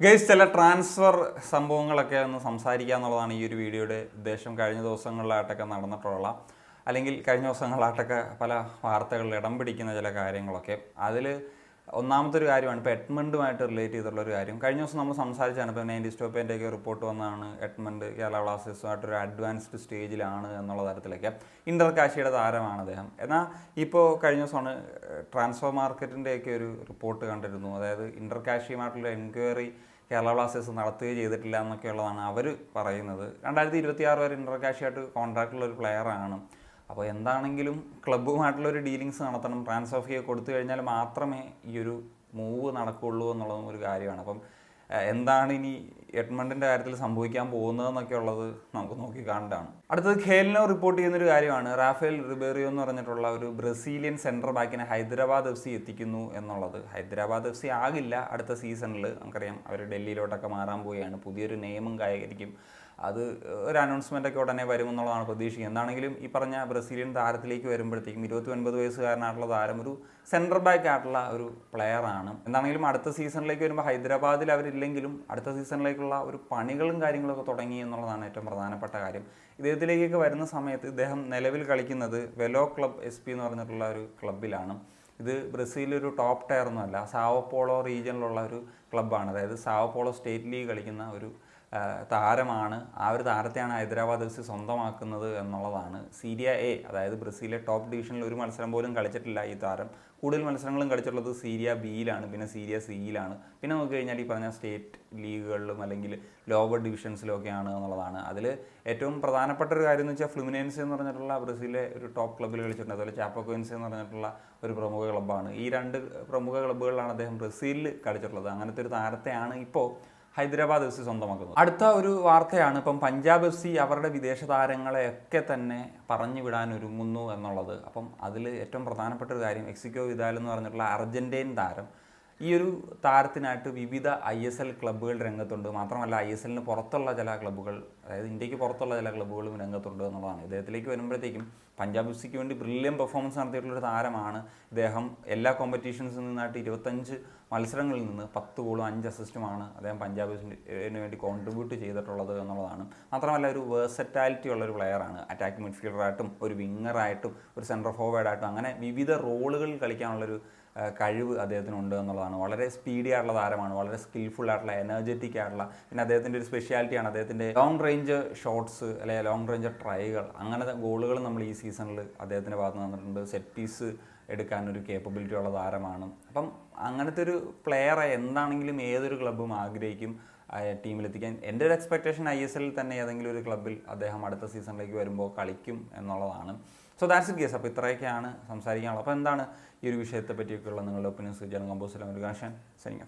Guys ചില transfer സംഭവങ്ങളൊക്കെ ഒന്ന് സംസാരിക്കുക എന്നുള്ളതാണ് ഈ ഒരു വീഡിയോയുടെ ഉദ്ദേശം. കഴിഞ്ഞ ദിവസങ്ങളിലായിട്ടൊക്കെ നടന്നിട്ടുള്ള അല്ലെങ്കിൽ കഴിഞ്ഞ ദിവസങ്ങളിലായിട്ടൊക്കെ പല വാർത്തകളിൽ ഇടം പിടിക്കുന്ന ചില കാര്യങ്ങളൊക്കെ. അതിൽ ഒന്നാമത്തെ ഒരു കാര്യമാണ് ഇപ്പോൾ എഡ്മണ്ടുമായിട്ട് റിലേറ്റ് ചെയ്തിട്ടുള്ള ഒരു കാര്യം. കഴിഞ്ഞ ദിവസം നമ്മൾ സംസാരിച്ചാണ് ഇപ്പോൾ നയന്റി സ്റ്റോപ്പേന്റെയൊക്കെ റിപ്പോർട്ട് വന്നതാണ് എഡ്മണ്ട് കേരള ബ്ലാസ്റ്റേഴ്സുമായിട്ട് ഒരു അഡ്വാൻസ്ഡ് സ്റ്റേജിലാണ് എന്നുള്ള തരത്തിലൊക്കെ. ഇന്റർ കാശിയുടെ താരമാണ് അദ്ദേഹം. എന്നാൽ ഇപ്പോൾ കഴിഞ്ഞ ദിവസമാണ് ട്രാൻസ്ഫർ മാർക്കറ്റിന്റെയൊക്കെ ഒരു റിപ്പോർട്ട് കണ്ടിരുന്നു. അതായത് ഇന്റർ കാശിയുമായിട്ടുള്ള എൻക്വയറി കേരള ബ്ലാസ്റ്റേഴ്സ് നടത്തുകയും ചെയ്തിട്ടില്ല എന്നൊക്കെയുള്ളതാണ് അവർ പറയുന്നത്. രണ്ടായിരത്തി ഇരുപത്തി ആറ് വരെ ഇന്റർ കാശിയായിട്ട് കോൺട്രാക്റ്റുള്ള ഒരു പ്ലെയറാണ്. അപ്പോൾ എന്താണെങ്കിലും ക്ലബ്ബുമായിട്ടുള്ള ഒരു ഡീലിങ്സ് നടത്തണം. ട്രാൻസ്ഫർ ഫീ കൊടുത്തു കഴിഞ്ഞാൽ മാത്രമേ ഈ ഒരു മൂവ് നടക്കുകയുള്ളൂ എന്നുള്ളതും ഒരു കാര്യമാണ്. അപ്പം എന്താണ് ഇനി എഡ്മണ്ടിന്റെ കാര്യത്തിൽ സംഭവിക്കാൻ പോകുന്നതെന്നൊക്കെ ഉള്ളത് നമുക്ക് നോക്കി കാണേണ്ടതാണ് അടുത്തത് ഖേലിനോ റിപ്പോർട്ട് ചെയ്യുന്നൊരു കാര്യമാണ്. റാഫേൽ റിബേറിയോ എന്ന് പറഞ്ഞിട്ടുള്ള ഒരു ബ്രസീലിയൻ സെൻട്രൽ ബാക്കിനെ ഹൈദരാബാദ് എഫ് സി എത്തിക്കുന്നു എന്നുള്ളത്. ഹൈദരാബാദ് എഫ് സി ആകില്ല അടുത്ത സീസണിൽ നമുക്കറിയാം അവർ ഡൽഹിയിലോട്ടൊക്കെ മാറാൻ പോവുകയാണ്. പുതിയൊരു നിയമം കൈകരിക്കും അത് ഒരു അനൗൺസ്മെന്റ് ഒക്കെ ഉടനെ വരുമെന്നുള്ളതാണ് പ്രതീക്ഷിക്കുന്നത് എന്താണെങ്കിലും ഈ പറഞ്ഞ ബ്രസീലിയൻ താരത്തിലേക്ക് വരുമ്പോഴത്തേക്കും ഇരുപത്തി ഒൻപത് വയസ്സുകാരനായിട്ടുള്ള താരം ഒരു സെൻട്രൽ ബാക്ക് ആയിട്ടുള്ള ഒരു പ്ലെയറാണ് എന്താണെങ്കിലും അടുത്ത സീസണിലേക്ക് വരുമ്പോൾ ഹൈദരാബാദിൽ അവരില്ലെങ്കിലും അടുത്ത സീസണിലേക്കുള്ള ഒരു പണികളും കാര്യങ്ങളൊക്കെ തുടങ്ങി എന്നുള്ളതാണ് ഏറ്റവും പ്രധാനപ്പെട്ട കാര്യം. ഇദ്ദേഹത്തിലേക്കൊക്കെ വരുന്ന സമയത്ത് ഇദ്ദേഹം നിലവിൽ കളിക്കുന്നത് വെലോ ക്ലബ് എസ് പി എന്ന് പറഞ്ഞിട്ടുള്ള ഒരു ക്ലബിലാണ് ഇത് ബ്രസീലൊരു ടോപ്പ് ടയർ ഒന്നുമല്ല സാവപ്പോളോ റീജിയനിലുള്ള ഒരു ക്ലബ്ബാണ് അതായത് സാവപ്പോളോ സ്റ്റേറ്റ് ലീഗ് കളിക്കുന്ന ഒരു താരമാണ്. ആ ഒരു താരത്തെയാണ് ഹൈദരാബാദ് എഫ് സി സ്വന്തമാക്കുന്നത് എന്നുള്ളതാണ്. സീരിയ എ അതായത് ബ്രസീലിലെ ടോപ്പ് ഡിവിഷനിൽ ഒരു മത്സരം പോലും കളിച്ചിട്ടില്ല ഈ താരം. കൂടുതൽ മത്സരങ്ങളും കളിച്ചിട്ടുള്ളത് സീരിയ ബിയിലാണ് പിന്നെ സീരിയ സിയിലാണ്. പിന്നെ നോക്കി കഴിഞ്ഞാൽ ഈ പറഞ്ഞ സ്റ്റേറ്റ് ലീഗുകളിലും അല്ലെങ്കിൽ ലോവർ ഡിവിഷൻസിലൊക്കെയാണ് എന്നുള്ളതാണ്. അതിൽ ഏറ്റവും പ്രധാനപ്പെട്ട ഒരു കാര്യം എന്ന് വെച്ചാൽ ഫ്ലുമിനൻസ് എന്ന് പറഞ്ഞിട്ടുള്ള ബ്രസീലിലെ ഒരു ടോപ്പ് ക്ലബ്ബിൽ കളിച്ചിട്ടുണ്ട്. അതുപോലെ ചാപ്പക്കോയിൻസ് എന്ന് പറഞ്ഞിട്ടുള്ള ഒരു പ്രമുഖ ക്ലബ്ബാണ്. ഈ രണ്ട് പ്രമുഖ ക്ലബ്ബുകളിലാണ് അദ്ദേഹം ബ്രസീലിൽ കളിച്ചിട്ടുള്ളത്. അങ്ങനത്തെ ഒരു താരത്തെയാണ് ഇപ്പോൾ ഹൈദരാബാദ് എഫ് സി സ്വന്തമാക്കുന്നത്. അടുത്ത ഒരു വാർത്തയാണ് ഇപ്പം പഞ്ചാബ് എഫ് സി അവരുടെ വിദേശ താരങ്ങളെയൊക്കെ തന്നെ പറഞ്ഞു വിടാൻ ഒരുങ്ങുന്നു എന്നുള്ളത്. അപ്പം അതിൽ ഏറ്റവും പ്രധാനപ്പെട്ട ഒരു കാര്യം എക്സിക്കോ വിദാൽ എന്ന് പറഞ്ഞിട്ടുള്ള അർജന്റീൻ താരം ഈ ഒരു താരത്തിനായിട്ട് വിവിധ ഐ എസ് എൽ ക്ലബ്ബുകൾ രംഗത്തുണ്ട്. മാത്രമല്ല ഐ എസ് എല്ലിന് പുറത്തുള്ള ചില ക്ലബ്ബുകൾ അതായത് ഇന്ത്യയ്ക്ക് പുറത്തുള്ള ചില ക്ലബ്ബുകളും രംഗത്തുണ്ട് എന്നുള്ളതാണ്. ഇദ്ദേഹത്തിലേക്ക് വരുമ്പോഴത്തേക്കും പഞ്ചാബ് എഫ് വേണ്ടി ബ്രില്യൻ പെർഫോമൻസ് നടത്തിയിട്ടുള്ള ഒരു താരമാണ് ഇദ്ദേഹം. എല്ലാ കോമ്പറ്റീഷൻസിൽ നിന്നായിട്ട് ഇരുപത്തഞ്ച് മത്സരങ്ങളിൽ നിന്ന് പത്ത് ഗോളും അഞ്ച് അസിസ്റ്റുമാണ് അദ്ദേഹം പഞ്ചാബ് എഫ്സിന് വേണ്ടി കോൺട്രിബ്യൂട്ട് ചെയ്തിട്ടുള്ളത് എന്നുള്ളതാണ്. മാത്രമല്ല ഒരു വേഴ്സറ്റാലിറ്റി ഉള്ള ഒരു പ്ലെയറാണ് അറ്റാക്ക് മിഡ്ഫീൽഡറായിട്ടും ഒരു വിങ്ങറായിട്ടും ഒരു സെൻട്രൽ ഫോർവേഡായിട്ടും അങ്ങനെ വിവിധ റോളുകളിൽ കളിക്കാനുള്ളൊരു കഴിവ് അദ്ദേഹത്തിനുണ്ട് എന്നുള്ളതാണ്. വളരെ സ്പീഡി ആയിട്ടുള്ള താരമാണ്. വളരെ സ്കിൽഫുൾ ആയിട്ടുള്ള എനർജറ്റിക് ആയിട്ടുള്ള പിന്നെ അദ്ദേഹത്തിന്റെ ഒരു സ്പെഷ്യാലിറ്റിയാണ് അദ്ദേഹത്തിന്റെ ലോങ് റേഞ്ച് ഷോട്ട്സ് അല്ലെങ്കിൽ ലോങ് റേഞ്ച് ട്രൈകൾ അങ്ങനത്തെ ഗോളുകൾ നമ്മൾ ഈ സീസണിൽ അദ്ദേഹത്തിന്റെ ഭാഗത്ത് നിന്ന് തന്നിട്ടുണ്ട്. സെറ്റ് പീസ് എടുക്കാനൊരു കേപ്പബിലിറ്റി ഉള്ള താരമാണ്. അപ്പം അങ്ങനത്തെ ഒരു പ്ലെയറെ എന്താണെങ്കിലും ഏതൊരു ക്ലബ്ബും ആഗ്രഹിക്കും ടീമിലെത്തിക്കാൻ എന്റെ ഒരു എക്സ്പെക്ടേഷൻ ഐ എസ് എല്ലിൽ തന്നെ ഏതെങ്കിലും ഒരു ക്ലബ്ബിൽ അദ്ദേഹം അടുത്ത സീസണിലേക്ക് വരുമ്പോൾ കളിക്കും എന്നുള്ളതാണ്. സോ ദാറ്റ്സ് ഇറ്റ് കേസ് അപ്പോൾ ഇത്രയൊക്കെയാണ് സംസാരിക്കാനുള്ളത്. അപ്പോൾ എന്താണ് ഈ ഒരു വിഷയത്തെ പറ്റിയൊക്കെയുള്ള നിങ്ങളുടെ ഒപ്പീനിയൻസ് ജനറൽ കമ്പോസിലും ഒരു കാഷൻ സനിങ്ങ